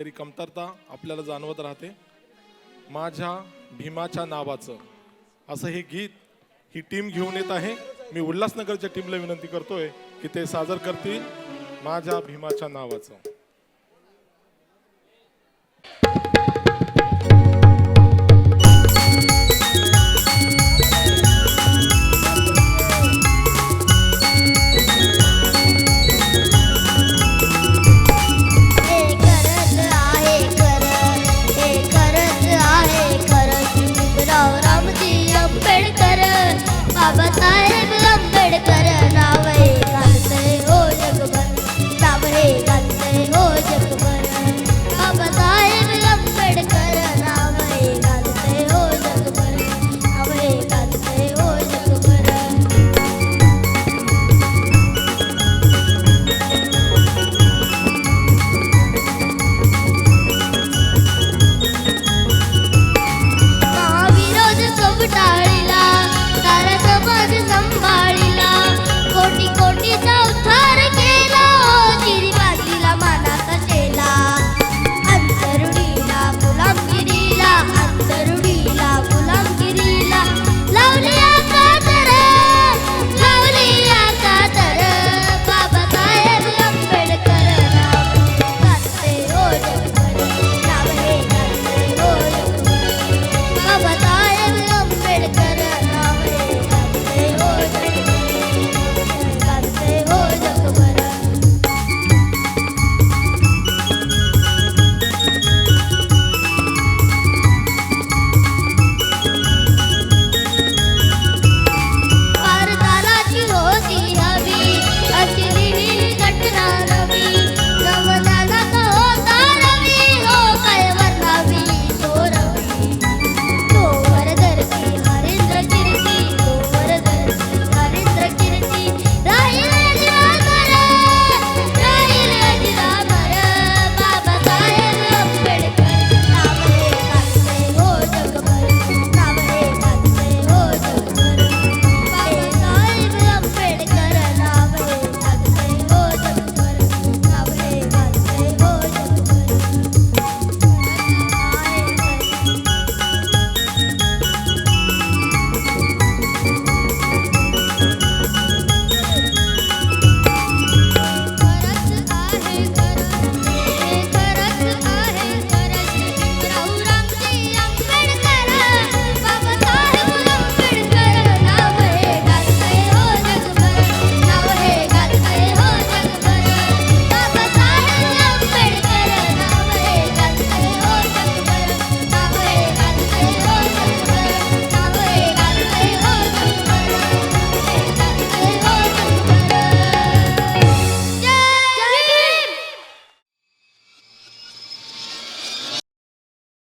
तरी कमतरता आपल्याला जाणवत राहते. माझ्या भीमाच्या नावाचं असं हे गीत ही टीम घेऊन येत आहे. मी उल्हासनगरच्या टीमला विनंती करतोय की ते सादर करतील. माझ्या भीमाच्या नावाचं.